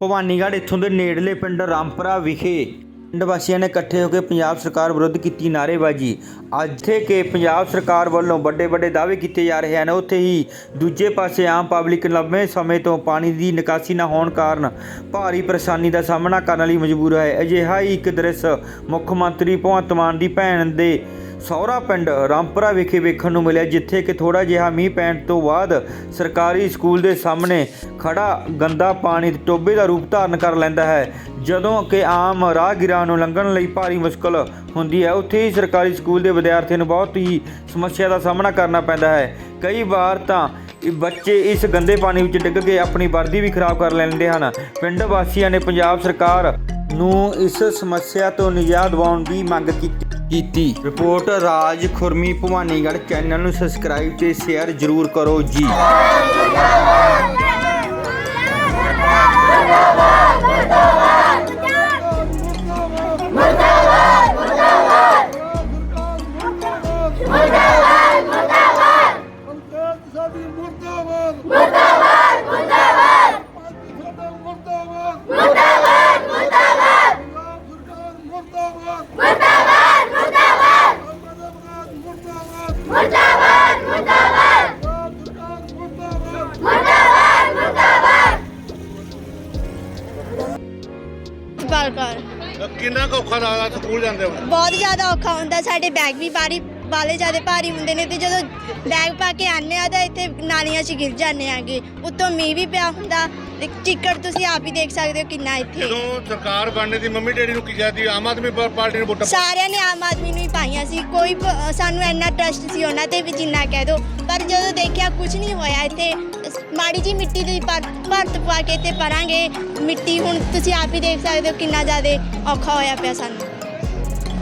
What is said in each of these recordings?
ਭਵਾਨੀਗੜ੍ਹ ਇੱਥੋਂ ਦੇ ਨੇੜਲੇ ਪਿੰਡ ਰਾਮਪਰਾ ਵਿਖੇ ਪਿੰਡ ਵਾਸੀਆਂ ਨੇ ਇਕੱਠੇ ਹੋ ਕੇ ਪੰਜਾਬ ਸਰਕਾਰ ਵਿਰੁੱਧ ਕੀਤੀ ਨਾਅਰੇਬਾਜ਼ੀ। ਇੱਥੇ ਕਿ ਪੰਜਾਬ ਸਰਕਾਰ ਵੱਲੋਂ ਵੱਡੇ ਵੱਡੇ ਦਾਅਵੇ ਕੀਤੇ ਜਾ ਰਹੇ ਹਨ, ਉੱਥੇ ਹੀ ਦੂਜੇ ਪਾਸੇ ਆਮ ਪਬਲਿਕ ਲੰਬੇ ਸਮੇਂ ਤੋਂ ਪਾਣੀ ਦੀ ਨਿਕਾਸੀ ਨਾ ਹੋਣ ਕਾਰਨ ਭਾਰੀ ਪਰੇਸ਼ਾਨੀ ਦਾ ਸਾਹਮਣਾ ਕਰਨ ਲਈ ਮਜਬੂਰ ਹੈ। ਅਜਿਹਾ ਹੀ ਇੱਕ ਦ੍ਰਿਸ਼ ਮੁੱਖ ਮੰਤਰੀ ਭਗਵੰਤ ਮਾਨ ਦੀ ਭੈਣ ਦੇ ਸਹੁਰਾ ਪਿੰਡ ਰਾਮਪੁਰਾ ਵਿਖੇ ਵੇਖਣ ਨੂੰ ਮਿਲਿਆ, ਜਿੱਥੇ ਕਿ ਥੋੜਾ ਜਿਹਾ ਮੀਂਹ ਪੈਣ ਤੋਂ ਬਾਅਦ ਸਰਕਾਰੀ ਸਕੂਲ ਦੇ ਸਾਹਮਣੇ ਖੜਾ ਗੰਦਾ ਪਾਣੀ ਟੋਬੇ ਦਾ ਰੂਪ ਧਾਰਨ ਕਰ ਲੈਂਦਾ ਹੈ। ਜਦੋਂ ਕਿ ਆਮ ਰਾਹਗੀਰਾਂ ਨੂੰ ਲੰਘਣ ਲਈ ਭਾਰੀ ਮੁਸ਼ਕਲ ਹੁੰਦੀ ਹੈ, ਉੱਥੇ ਹੀ ਸਰਕਾਰੀ ਸਕੂਲ ਦੇ ਵਿਦਿਆਰਥੀਆਂ ਨੂੰ ਬਹੁਤ ਹੀ ਸਮੱਸਿਆ ਦਾ ਸਾਹਮਣਾ ਕਰਨਾ ਪੈਂਦਾ ਹੈ। ਕਈ ਵਾਰ ਤਾਂ ਬੱਚੇ ਇਸ ਗੰਦੇ ਪਾਣੀ ਵਿੱਚ ਡਿੱਗ ਕੇ ਆਪਣੀ ਵਰਦੀ ਵੀ ਖਰਾਬ ਕਰ ਲੈਂਦੇ ਹਨ। ਪਿੰਡ ਵਾਸੀਆਂ ਨੇ ਪੰਜਾਬ ਸਰਕਾਰ ਨੂੰ ਇਸ ਸਮੱਸਿਆ ਤੋਂ ਨਿਜਾਤ ਦਿਵਾਉਣ ਦੀ ਮੰਗ ਕੀਤੀ। ਕੀਤੀ। ਰਿਪੋਰਟ ਰਾਜ ਖੁਰਮੀ ਭਵਾਨੀਗੜ੍ਹ ਚੈਨਲ ਨੂੰ ਸਬਸਕ੍ਰਾਈਬ ਤੇ ਸ਼ੇਅਰ ਜ਼ਰੂਰ ਕਰੋ ਜੀ। ਇਕਬਾਲ ਕੌਰ ਕਿੰਨਾ ਕੁ ਔਖਾ ਲੱਗਦਾ ਸਕੂਲ ਜਾਂਦੇ ਹੋ ਬਹੁਤ ਜ਼ਿਆਦਾ ਔਖਾ ਹੁੰਦਾ ਸਾਡੇ ਬੈਗ ਵੀ ਭਾਰੀ ਵਾਲੇ ਜ਼ਿਆਦਾ ਭਾਰੀ ਹੁੰਦੇ ਨੇ ਤੇ ਜਦੋਂ ਬੈਗ ਪਾ ਕੇ ਆਨੇ ਆ ਤਾਂ ਇੱਥੇ ਨਾਲੀਆਂ 'ਚ ਗਿਰ ਜਾਂਦੇ ਆਗੇ ਉੱਤੋਂ ਮੀਂਹ ਵੀ ਪਿਆ ਹੁੰਦਾ ਤੇ ਚਿੱਕੜ ਤੁਸੀਂ ਆਪ ਹੀ ਦੇਖ ਸਕਦੇ ਹੋ ਕਿੰਨਾ ਇੱਥੇ। ਜਦੋਂ ਸਰਕਾਰ ਬਣਨੇ ਦੀ ਮੰਮੀ ਡੈਡੀ ਨੂੰ ਕੀ ਕਹਿੰਦੀ ਆਮ ਆਦਮੀ ਪਾ- ਪਾਰਟੀ ਨੂੰ ਵੋਟਾਂ ਸਾਰਿਆਂ ਨੇ ਆਮ ਆਦਮੀ ਨੂੰ ਹੀ ਪਾਈਆਂ ਸੀ। ਕੋਈ ਪ- ਸਾਨੂੰ ਇੰਨਾ ਟਰਸਟ ਸੀ ਉਹਨਾਂ ਤੇ ਵੀ ਜਿੰਨਾ ਕਹਿ ਦੋ। ਪਰ ਜਦੋਂ ਦੇਖਿਆ ਕੁਝ ਨਹੀਂ ਹੋਇਆ ਇੱਥੇ ਮਾੜੀ ਜੀ ਮਿੱਟੀ ਦੀ ਭਰਤ ਪਵਾ ਕੇ ਤੇ ਪਰਾਂਗੇ। ਮਿੱਟੀ ਹੁਣ ਤੁਸੀਂ ਆਪ ਹੀ ਦੇਖ ਸਕਦੇ ਹੋ ਕਿੰਨਾ ਜ਼ਿਆਦਾ ਔਖਾ ਹੋਇਆ ਪਿਆ ਸਾਨੂੰ।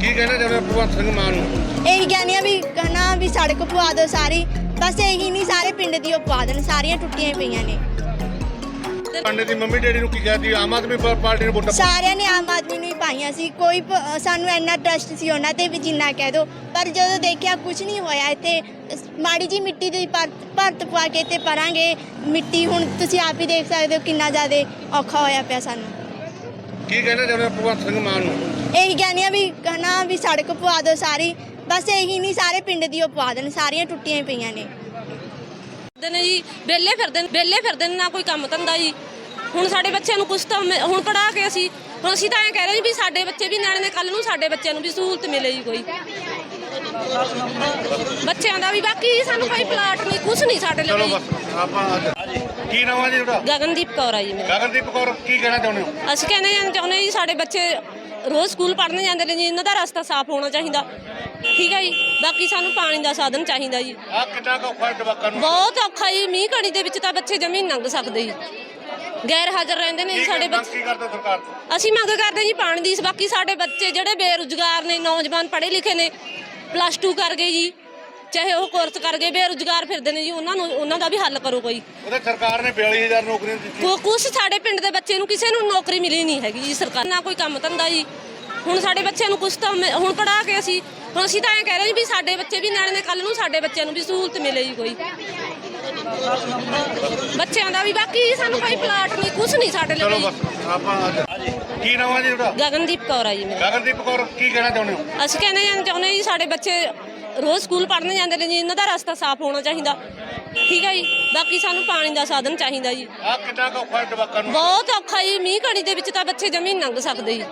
ਕੀ ਕਹਿਣਾ ਚਾਹੁੰਦੇ ਭਗਵੰਤ ਸਿੰਘ ਮਾਨ ਨੂੰ? ਇਹੀ ਕਹਿੰਦੀ ਆ ਵੀ ਕਹਣਾ ਵੀ ਸੜਕ ਪਵਾ ਦਿਓ ਸਾਰੀ। ਬਸ ਇਹੀ ਨਹੀਂ ਸਾਰੇ ਪਿੰਡ ਦੀ ਉਹ ਪਵਾ ਦੇਣ। ਸਾਰੀਆਂ ਟੁੱਟੀਆਂ ਪਈਆਂ ਨੇ। ਬਣਨੇ ਦੀ ਮੰਮੀ ਡੈਡੀ ਨੂੰ ਕੀ ਕਹਿੰਦੀ ਆਮ ਆਦਮੀ ਪਾ- ਪਾਰਟੀ ਨੂੰ ਵੋਟਾਂ ਸਾਰਿਆਂ ਨੇ ਆਮ ਆਦਮੀ ਨੂੰ ਪਾਈਆਂ ਸੀ ਕੋਈ ਪ- ਸਾਨੂੰ ਇੰਨਾ ਟਰਸਟ ਸੀ ਉਹਨਾਂ ਤੇ ਵੀ ਜਿੰਨਾ ਕਹਿ ਦੋ। ਪਰ ਜਦੋਂ ਦੇਖਿਆ ਕੁਝ ਨਹੀਂ ਹੋਇਆ ਇੱਥੇ ਮਾੜੀ ਜੀ ਮਿੱਟੀ ਦੀ ਪਰ- ਭਰਤ ਪਵਾ ਕੇ ਤੇ ਪਰਾਂਗੇ ਮਿੱਟੀ ਹੁਣ ਤੁਸੀਂ ਆਪ ਹੀ ਦੇਖ ਸਕਦੇ ਹੋ ਕਿੰਨਾ ਜ਼ਿਆਦਾ ਔਖਾ ਹੋਇਆ ਪਿਆ ਸਾਨੂੰ। ਕੀ ਕਹਿਣਾ ਚਾਹੁੰਦੇ ਹੋ ਭਗਵੰਤ ਸਿੰਘ ਮਾਨ ਨੂੰ? ਇਹੀ ਕਹਿੰਦੀ ਆ ਵੀ ਕਹਣਾ ਵੀ ਸੜਕ ਪਵਾ ਦਿਓ ਸਾਰੀ। ਬਸ ਇਹੀ ਨਹੀਂ ਸਾਰੇ ਪਿੰਡ ਦੀ ਉਹ ਪਵਾ ਦੇਣ ਸਾਰੀਆਂ ਟੁੱਟੀਆਂ ਹੀ ਪਈਆਂ ਨੇ। ਫਿਰਦੇ ਨੇ ਜੀ ਵਿਹਲੇ ਫਿਰਦੇ ਨੇ ਵਿਹਲੇ ਫਿਰਦੇ ਨੇ ਨਾ ਕੋਈ ਕੰਮ ਧੰਦਾ ਜੀ। ਹੁਣ ਸਾਡੇ ਬੱਚਿਆਂ ਨੂੰ ਕੁਛ ਤਾਂ ਮਿ- ਹੁਣ ਪੜਾ ਕੇ ਅਸੀਂ ਹੁਣ ਅਸੀਂ ਤਾਂ ਐਂ ਕਹਿ ਰਹੇ ਜੀ ਵੀ ਸਾਡੇ ਬੱਚੇ ਵੀ ਨਿਆਣੇ ਨੇ ਕੱਲ ਨੂੰ ਸਾਡੇ ਬੱਚਿਆਂ ਨੂੰ ਵੀ ਸਹੂਲਤ ਮਿਲੇ ਜੀ ਕੋਈ। ਬੱਚਿਆਂ ਦਾ ਵੀ ਬਾਕੀ ਸਾਨੂੰ ਕੋਈ ਪਲਾਟ ਨਹੀਂ ਕੁਛ ਨਹੀਂ ਸਾਡੇ ਚਲੋ ਲਈ ਬਸ ਆਪਾਂ ਅੱਜ- ਕੀ ਨਾਮ ਹੈ ਜੀ ਤੁਹਾਡਾ? ਗਗਨਦੀਪ ਕੌਰ ਆ ਜੀ ਮੇਰਾ। ਗਗਨਦੀਪ ਕੌਰ ਕੀ ਕਹਿਣਾ ਚਾਹੁੰਦੇ ਹੋ? ਅਸੀਂ ਕਹਿੰਦੇ ਜਾਂ ਚਾਹੁੰਦੇ ਜੀ ਸਾਡੇ ਬੱਚੇ ਰੋਜ਼ ਸਕੂਲ ਪੜ੍ਹਨ ਜਾਂਦੇ ਨੇ ਜੀ ਇਹਨਾਂ ਦਾ ਰਸਤਾ ਸਾਫ਼ ਹੋਣਾ ਚਾਹੀਦਾ। ਠੀਕ ਹੈ ਜੀ ਬਾਕੀ ਸਾਨੂੰ ਪਾਣੀ ਦਾ ਸਾਧਨ ਚਾਹੀਦਾ ਜੀ। ਆ ਕਿੰਨਾ ਕੁ ਔਖਾ ਹੈ ਜਵਾਕਾਂ ਨੂੰ। ਬਹੁਤ ਔਖਾ ਜੀ ਮੀਂਹ ਘੜੀ ਦੇ ਵਿੱਚ ਤਾਂ ਬੱਚੇ ਜਮੀ ਨੀ ਲੰਘ ਸਕਦੇ ਜੀ। ਗੈਰ ਹਾਜ਼ਰ ਰਹਿੰਦੇ ਨੇ ਜੀ ਸਾਡੇ ਬੱਚੇ। ਕੀ ਕਰਦੇ ਸਰਕਾਰ ਤੋਂ? ਅਸੀਂ ਮੰਗ ਕਰਦੇ ਜੀ ਪਾਣੀ ਦੀ ਬਾਕੀ ਸਾਡੇ ਬੱਚੇ ਜਿਹੜੇ ਬੇਰੁਜ਼ਗਾਰ ਨੇ ਨੌਜਵਾਨ ਪੜ੍ਹੇ ਲਿਖੇ ਨੇ ਪਲੱਸ 2 ਕਰ ਗਏ ਜੀ। ਚਾਹੇ ਉਹ ਕੋਰਸ ਕਰ ਗਏ ਬੇਰੁਜ਼ਗਾਰ ਫਿਰਦੇ ਨੇ ਜੀ ਉਹਨਾਂ ਨੂੰ ਉਹਨਾਂ ਦਾ ਵੀ ਹੱਲ ਕਰੋ ਕੋਈ। ਉਹਦੇ ਸਰਕਾਰ ਨੇ 42000 ਨੌਕਰੀਆਂ ਦਿੱਤੀਆਂ। ਕੋ ਕੁਛ ਸਾਡੇ ਪਿੰਡ ਦੇ ਬੱਚੇ ਨੂੰ ਕਿਸੇ ਨੂੰ ਨੌਕਰੀ ਮਿਲੀ ਨਹੀਂ ਹੈਗੀ ਜੀ ਸਰਕਾਰ ਨਾ ਕੋਈ ਕੰਮ ਧੰਦਾ ਜੀ। ਹੁਣ ਸਾਡੇ ਬੱਚਿਆਂ ਨੂੰ ਕੁਛ ਤਾਂ ਮਿ- ਹੁਣ ਪੜਾ ਕੇ ਅਸੀਂ ਹੁਣ ਅਸੀਂ ਤਾਂ ਐਂ ਕਹਿ ਰਹੇ ਜੀ ਵੀ ਸਾਡੇ ਬੱਚੇ ਵੀ ਨਿਆਣੇ ਨੇ ਕੱਲ ਨੂੰ ਸਾਡੇ ਬੱਚਿਆਂ ਨੂੰ ਵੀ ਸਹੂਲਤ ਮਿਲੇ ਜੀ ਕੋਈ। ਬੱਚਿਆਂ ਦਾ ਵੀ ਬਾਕੀ ਸਾਨੂੰ ਕੋਈ ਪਲਾਟ ਨਹੀਂ ਕੁਛ ਨਹੀਂ ਸਾਡੇ ਚਲੋ ਲਈ ਬਸ ਆਪਾਂ ਅੱਜ ਕੀ ਨਾਮ ਹੈ ਜੀ ਤੁਹਾਡਾ? ਗਗਨਦੀਪ ਕੌਰ ਆ ਜੀ ਮੇਰਾ। ਗਗਨਦੀਪ ਕੌਰ ਕੀ ਕਹਿਣਾ ਚਾਹੁੰਦੇ ਹੋ? ਅਸੀਂ ਕਹਿੰਦੇ ਜਾਂ ਚਾਹੁੰਦੇ ਜੀ ਸਾਡੇ ਬੱਚੇ ਰੋਜ਼ ਸਕੂਲ ਪੜ੍ਹਨ ਜਾਂਦੇ ਨੇ ਜੀ ਇਹਨਾਂ ਦਾ ਰਸਤਾ ਸਾਫ਼ ਹੋਣਾ ਚਾਹੀਦਾ। ਠੀਕ ਹੈ ਜੀ? ਬਾਕੀ ਸਾਨੂੰ ਪਾਣੀ ਦਾ ਸਾਧਨ ਚਾਹੀਦਾ ਜੀ। ਆ ਕਿੰਨਾ ਕੁ ਔਖਾ ਹੈ ਜਵਾਕਾਂ ਨੂੰ? ਬਹੁਤ ਔਖਾ ਜੀ ਮੀਂਹ ਘੜੀ ਦੇ ਵਿੱਚ ਤਾਂ ਬੱਚੇ ਜਮੀ ਲੰਘ ਸਕਦੇ ਜੀ।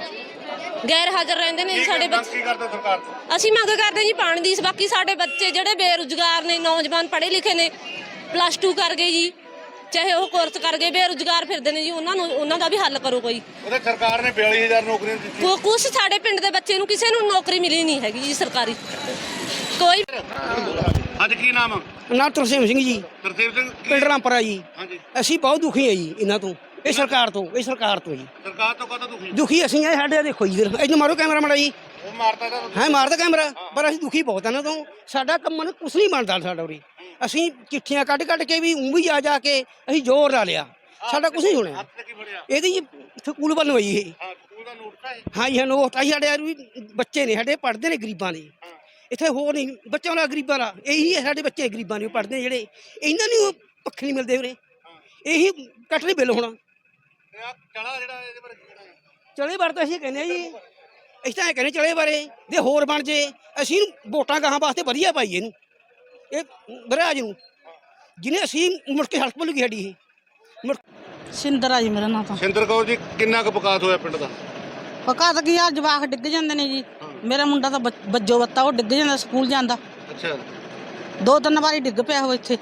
ਗੈਰ ਹਾਜ਼ਰ ਰਹਿੰਦੇ ਨੇ ਜੀ ਸਾਡੇ ਬੱਚੇ ਕੀ ਕਰਦੇ ਸਰਕਾਰ ਤੋਂ? ਅਸੀਂ ਮੰਗ ਕਰਦੇ ਜੀ ਪਾਣੀ ਦੀ ਬਾਕੀ ਸਾਡੇ ਬੱਚੇ ਜਿਹੜੇ ਬੇਰੁਜ਼ਗਾਰ ਨੇ ਨੌਜਵਾਨ ਪੜ੍ਹੇ ਲਿਖੇ ਨੇ ਪਲੱਸ 2 ਕਰ ਗਏ ਜੀ। ਚਾਹੇ ਉਹ ਕੋਰਸ ਕਰ ਗਏ ਬੇਰੁਜ਼ਗਾਰ ਫਿਰਦੇ ਨੇ ਜੀ। ਉਹਨਾਂ ਨੂੰ ਉਹਨਾਂ ਦਾ ਵੀ ਹੱਲ ਕਰੋ ਕੋਈ। ਉਹਦੇ ਸਰਕਾਰ ਨੇ 42000 ਨੌਕਰੀਆਂ ਦਿੱਤੀਆਂ। ਕੋ ਕੁਛ ਸਾਡੇ ਪਿੰਡ ਦੇ ਬੱਚੇ ਨੂੰ ਕਿਸੇ ਨੂੰ ਨੌਕਰੀ ਮਿਲੀ ਨਹੀਂ ਹੈਗੀ ਜੀ ਸਰਕਾਰੀ। ਕੋਈ ਅੱਜ ਕੀ ਨਾਮ? ਨਾ ਤਰਸੇਮ ਸਿੰਘ ਜੀ। ਤਰਸੇਮ ਸਿੰਘ ਪਿੰਡ ਰਾਮਪੁਰਾ ਜੀ। ਹਾਂਜੀ। ਅਸੀਂ ਬਹੁਤ ਦੁਖੀ ਹਾਂ ਜੀ ਇਹਨਾਂ ਤੋਂ। ਇਹ ਸਰਕਾਰ ਤੋਂ ਇਹ ਸਰਕਾਰ ਤੋਂ ਜੀ। ਸਰਕਾਰ ਤੋਂ ਕਦੋਂ ਦੁਖੀ ਦੁਖੀ ਅਸੀਂ ਆ ਸਾਡੇ ਦੇਖੋ ਜੀ। ਇਹਨੂੰ ਮਾਰੋ ਕੈਮਰਾ ਮੜਾ ਜੀ। ਉਹ ਮਾਰਦਾ ਤਾਂ ਹੈ ਮਾਰਦਾ ਕੈਮਰਾ। ਪਰ ਅਸੀਂ ਦੁਖੀ ਬਹੁਤ ਆ ਇਹਨਾਂ ਤੋਂ। ਸਾਡਾ ਕੰਮ ਨੂੰ ਕੁਛ ਨਹੀਂ ਬਣਦਾ ਸਾਡਾ ਉਰੇ। ਅਸੀਂ ਚਿੱਠੀਆਂ ਕੱਢ ਕੱਢ ਕੇ ਵੀ ਉਂ ਵੀ ਜਾ ਜਾ ਕੇ ਅਸੀਂ ਜ਼ੋਰ ਲਾ ਲਿਆ। ਸਾਡਾ ਕੁਛ ਨਹੀਂ ਹੋਣਿਆ ਹੱਥ ਤੇ ਕੀ ਫੜਿਆ ਇਹਦੀ ਜੀ ਸਕੂਲ ਬਣ ਹੋਈ ਇਹ। ਹਾਂ ਸਕੂਲ ਦਾ ਨੋਟ ਹੈ ਹਾਂ ਜੀ ਹਾਂ ਨੋਟ ਆਈ ਸਾਡੇ ਯਾਰ ਵੀ ਬੱਚੇ ਨੇ ਸਾਡੇ ਪੜ੍ਹਦੇ ਨੇ ਗਰੀਬਾਂ ਦੇ। ਇੱਥੇ ਹੋਰ ਨਹੀਂ ਬੱਚਿਆਂ ਦਾ ਗਰੀਬਾਂ ਦਾ ਇਹੀ ਹੈ ਸਾਡੇ ਬੱਚੇ ਗਰੀਬਾਂ ਦੇ ਪੜ੍ਹਦੇ ਨੇ ਜਿਹੜੇ। ਇਹਨਾਂ ਨੂੰ ਪੱਖ ਨਹੀਂ ਮਿਲਦੇ ਉਰੇ। ਇਹੀ ਕੱਟ ਲਈ ਬਿੱਲ ਹੋਣਾ। ਤੇ ਆ ਚੜਾ ਜਿਹੜਾ ਇਹਦੇ ਬਾਰੇ ਕੀ ਕਹਿਣਾ? ਹੈ? ਚਲੇ ਬਾਰੇ ਤਾਂ ਅਸੀਂ ਕਹਿੰਦੇ ਆ ਜੀ। ਅਸੀਂ ਤਾਂ ਇਹ ਕਹਿੰਦੇ ਚਲੇ ਬਾਰੇ। ਦੇ ਹੋਰ ਬਣ ਜੇ ਅਸੀਂ ਵੋਟਾਂ ਗਾਹਾਂ ਵਾਸਤੇ ਵਧੀਆ ਪਾਈਏ ਇਹਨੂੰ। ਇਹ ਬਰਾਜ ਨੂੰ ਜਿਹਨੇ ਅਸੀਂ ਮੁੜ ਕੇ ਹਲਕ ਬੋਲੂਗੀ ਸਾਡੀ ਇਹ ਮੁੜ ਸਿੰਦਰ ਆ ਜੀ ਮੇਰਾ ਨਾਂ ਤਾਂ। ਸਿੰਦਰ ਕੌਰ ਜੀ ਕਿੰਨਾ ਕੁ ਵਿਕਾਸ ਹੋਇਆ ਪਿੰਡ ਦਾ? ਪਕਾ ਤਾਂ ਕੀ ਆ ਜਵਾਕ ਡਿੱਗ ਜਾਂਦੇ ਨੇ ਜੀ। ਮੇਰਾ ਮੁੰਡਾ ਤਾਂ ਬੱਜ- ਬੱਜੋ ਬੱਤਾ ਉਹ ਡਿੱਗ ਜਾਂਦਾ ਸਕੂਲ ਜਾਂਦਾ। ਅੱਛਾ। ਦੋ ਤਿੰਨ ਵਾਰੀ ਡਿੱਗ ਪਿਆ ਉਹ ਇੱਥੇ।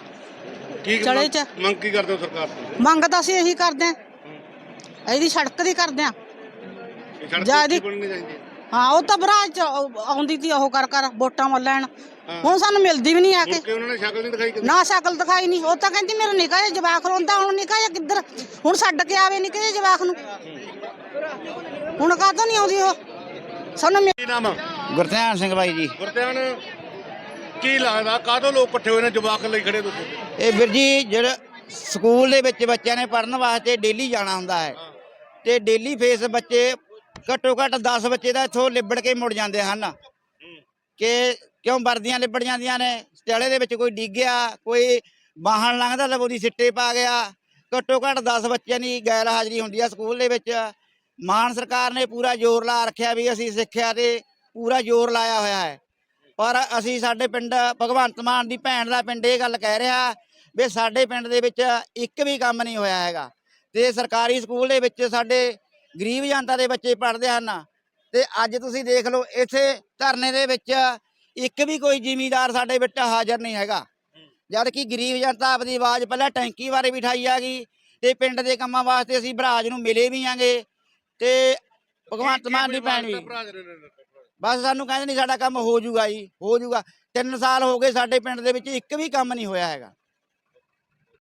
ਕੀ ਚੜੇ ਮੰਗ- ਚ। ਮੰਗ ਕੀ ਕਰਦੇ ਹੋ ਸਰਕਾਰ ਤੋਂ? ਮੰਗ ਤਾਂ ਅਸੀਂ ਇਹੀ ਕਰਦੇ ਆਂ ਇਹਦੀ ਸੜਕ ਦੀ ਕਰਦੇ ਆਂ ਇਹ ਸੜਕ ਜਾ ਉੱਚੀ ਇਹਦੀ- ਬਣਨੀ ਚਾਹੀਦੀ ਹੈ ਹਾਂ ਉਹ ਤਾਂ ਬਰਾਜ ਚ ਆਉ- ਆਉਂਦੀ ਤੀ ਉਹ ਕਰ ਕਰ ਵੋਟਾਂ ਵੱਲ ਲੈਣ ਹੁਣ ਸਾਨੂੰ ਮਿਲਦੀ ਵੀ ਨਹੀਂ ਆ ਕੇ। ਮੁੜ ਕੇ ਉਹਨਾਂ ਨੇ ਸ਼ਕਲ ਨਹੀਂ ਦਿਖਾਈ ਕਦੇ। ਨਾ ਸ਼ਕਲ ਦਿਖਾਈ ਨਹੀਂ। ਉਹ ਤਾਂ ਕਹਿੰਦੀ ਮੇਰਾ ਨਿਕਾ ਜਿਹਾ ਜਵਾਕ ਰੋਂਦਾ ਹੁਣ ਨਿਕਾ ਜਿਹਾ ਕਿੱਧਰ? ਹੁਣ ਛੱਡ ਕੇ ਆਵੇ ਨਿੱਕੇ ਜਿਹੇ ਜਵਾਕ ਨੂੰ। ਹੁਣ ਕਾਹਤੋਂ ਨਹੀਂ ਆਉਂਦੀ ਉਹ? ਸਾਨੂੰ ਮਿਲ- ਕੀ ਨਾਮ ਆ? ਗੁਰਧਿਆਨ ਸਿੰਘ ਬਾਈ ਜੀ। ਗੁਰਧਿਆਨ ਕੀ ਲੱਗਦਾ ਕਾਹਦੋਂ ਲੋਕ ਇਕੱਠੇ ਹੋਏ ਨੇ ਜਵਾਕ ਲਈ ਖੜੇ ਤੁਸੀਂ? ਇਹ ਵੀਰ ਜੀ ਜਿਹੜਾ ਸਕੂਲ ਦੇ ਵਿੱਚ ਬੱਚਿਆਂ ਨੇ ਪੜਨ ਵਾਸਤੇ ਡੇਲੀ ਜਾਣਾ ਹੁੰਦਾ ਹੈ। ਤੇ ਡੇਲੀ ਫੇਸ ਬੱਚੇ ਘੱਟੋ ਘੱਟ 10 ਬੱਚੇ ਦਾ ਇੱਥੋਂ ਲਿਬੜ ਕੇ ਮੁੜ ਜਾਂਦੇ ਹਨ। ਕਿ ਕਿਉਂ ਵਰਦੀਆਂ ਲਿਬੜ ਜਾਂਦੀਆਂ ਨੇ? ਸਟਿਆਲੇ ਦੇ ਵਿੱਚ ਕੋਈ ਡਿੱਗ ਗਿਆ ਕੋਈ ਵਾਹਨ ਲੰਘਦਾ ਲਵੋ ਦੀ ਸਿੱਟੇ ਪਾ ਗਿਆ। ਘੱਟੋ ਘੱਟ 10 ਬੱਚਿਆਂ ਦੀ ਗੈਰ ਹਾਜ਼ਰੀ ਹੁੰਦੀ ਆ ਸਕੂਲ ਦੇ ਵਿੱਚ। ਮਾਨ ਸਰਕਾਰ ਨੇ ਪੂਰਾ ਜ਼ੋਰ ਲਾ ਰੱਖਿਆ ਵੀ ਅਸੀਂ ਸਿੱਖਿਆ ਤੇ ਪੂਰਾ ਜ਼ੋਰ ਲਾਇਆ ਹੋਇਆ ਹੈ। ਪਰ ਅਸੀਂ ਸਾਡੇ ਪਿੰਡ ਭਗਵੰਤ ਮਾਨ ਦੀ ਭੈਣ ਦਾ ਪਿੰਡ ਇਹ ਗੱਲ ਕਹਿ ਰਿਹਾ ਵੀ ਸਾਡੇ ਪਿੰਡ ਦੇ ਵਿੱਚ ਇੱਕ ਵੀ ਕੰਮ ਨਹੀਂ ਹੋਇਆ ਹੈਗਾ। ਤੇ ਸਰਕਾਰੀ ਸਕੂਲ ਦੇ ਵਿੱਚ ਸਾਡੇ ਗਰੀਬ ਜਨਤਾ ਦੇ ਬੱਚੇ ਪੜ੍ਹਦੇ ਹਨ। ਤੇ ਅੱਜ ਤੁਸੀਂ ਦੇਖ ਲਓ, ਇੱਥੇ ਧਰਨੇ ਦੇ ਵਿੱਚ ਇੱਕ ਵੀ ਕੋਈ ਜ਼ਿਮੀਂਦਾਰ ਸਾਡੇ ਵਿੱਚ ਹਾਜ਼ਰ ਨਹੀਂ ਹੈਗਾ। ਜਦ ਕਿ ਗਰੀਬ ਜਨਤਾ ਆਪਦੀ ਆਵਾਜ਼ ਪਹਿਲਾਂ ਟੈਂਕੀ ਬਾਰੇ ਵੀ ਉਠਾਈ ਆ ਗਈ ਤੇ ਪਿੰਡ ਦੇ ਕੰਮਾਂ ਵਾਸਤੇ ਅਸੀਂ ਭਰਾਜ ਨੂੰ ਮਿਲੇ ਵੀ ਆਂਗੇ ਤੇ ਭਗਵੰਤ ਮਾਨ ਦੀ ਭੈਣ ਵੀ। ਬਸ ਸਾਨੂੰ ਕਹਿੰਦੇ ਨਹੀਂ ਸਾਡਾ ਕੰਮ ਹੋ ਜਾਊਗਾ ਜੀ, ਹੋ ਜਾਊਗਾ 3 ਸਾਲ ਹੋ ਗਏ ਸਾਡੇ ਪਿੰਡ ਦੇ ਵਿੱਚ ਇੱਕ ਵੀ ਕੰਮ ਨਹੀਂ ਹੋਇਆ ਹੈਗਾ।